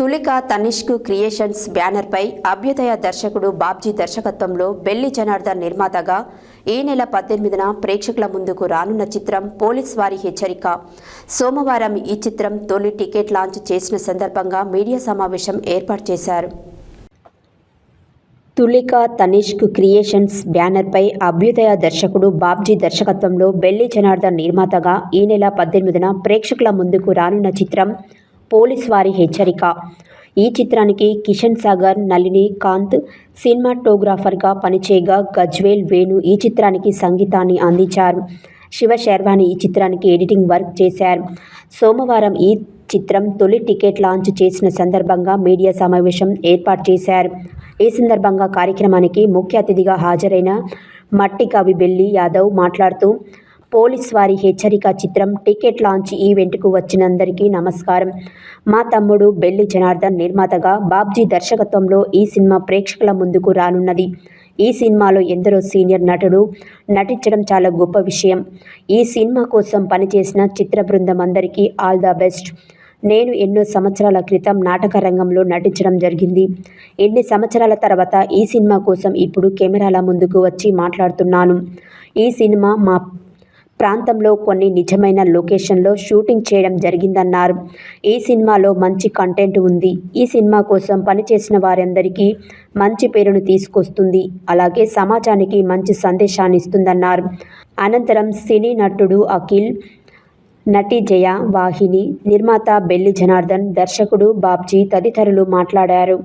Tulika Tanishq creations బ్యానర్పై అభ్యుదయ దర్శకుడు బాబ్జీ దర్శకత్వంలో బెల్లి జనార్దన్ నిర్మాతగా ఈ నెల పద్దెనిమిదిన ప్రేక్షకుల ముందుకు రానున్న చిత్రం పోలీస్ వారి హెచ్చరిక. సోమవారం ఈ చిత్రం తొలి టికెట్ లాంచ్ చేసిన సందర్భంగా మీడియా సమావేశం ఏర్పాటు చేశారు. తులిక తనిష్క్ క్రియేషన్స్ బ్యానర్పై అభ్యుదయ దర్శకుడు బాబ్జీ దర్శకత్వంలో బెల్లి జనార్దన్ నిర్మాతగా ఈ నెల పద్దెనిమిదిన ప్రేక్షకుల ముందుకు రానున్న చిత్రం పోలీస్ వారి హెచ్చరిక. ఈ చిత్రానికి కిషన్ సాగర్ నళిని కాంత్ సినిమాటోగ్రాఫర్గా పనిచేయగా గజ్వేల్ వేణు ఈ చిత్రానికి సంగీతాన్ని అందించారు. శివ శర్వాణి ఈ చిత్రానికి ఎడిటింగ్ వర్క్ చేశారు. సోమవారం ఈ చిత్రం తొలి టికెట్ లాంచ్ చేసిన సందర్భంగా మీడియా సమావేశం ఏర్పాటు చేశారు. ఈ సందర్భంగా కార్యక్రమానికి ముఖ్య అతిథిగా హాజరైన మట్టి కవి బెల్లి యాదవ్ మాట్లాడుతూ పోలీస్ వారి హెచ్చరిక చిత్రం టికెట్ లాంచ్ ఈవెంట్కు వచ్చినందరికీ నమస్కారం. మా తమ్ముడు బెల్లి జనార్దన్ నిర్మాతగా బాబ్జీ దర్శకత్వంలో ఈ సినిమా ప్రేక్షకుల ముందుకు రానున్నది. ఈ సినిమాలో ఎందరో సీనియర్ నటుడు నటించడం చాలా గొప్ప విషయం. ఈ సినిమా కోసం పనిచేసిన చిత్ర బృందం అందరికీ ఆల్ ద బెస్ట్. నేను ఎన్నో సంవత్సరాల క్రితం నాటక రంగంలో నటించడం జరిగింది. ఎన్ని సంవత్సరాల తర్వాత ఈ సినిమా కోసం ఇప్పుడు కెమెరాల ముందుకు వచ్చి మాట్లాడుతున్నాను. ఈ సినిమా మా ప్రాంతంలో కొన్ని నిజమైన లొకేషన్లో షూటింగ్ చేయడం జరిగిందన్నారు. ఈ సినిమాలో మంచి కంటెంట్ ఉంది. ఈ సినిమా కోసం పనిచేసిన వారందరికీ మంచి పేరును తీసుకొస్తుంది. అలాగే సమాజానికి మంచి సందేశాన్ని ఇస్తుందన్నారు. అనంతరం సినీ నటుడు అఖిల్ నటి జయ వాహిని నిర్మాత బెల్లి జనార్దన్ దర్శకుడు బాబ్జీ తదితరులు మాట్లాడారు.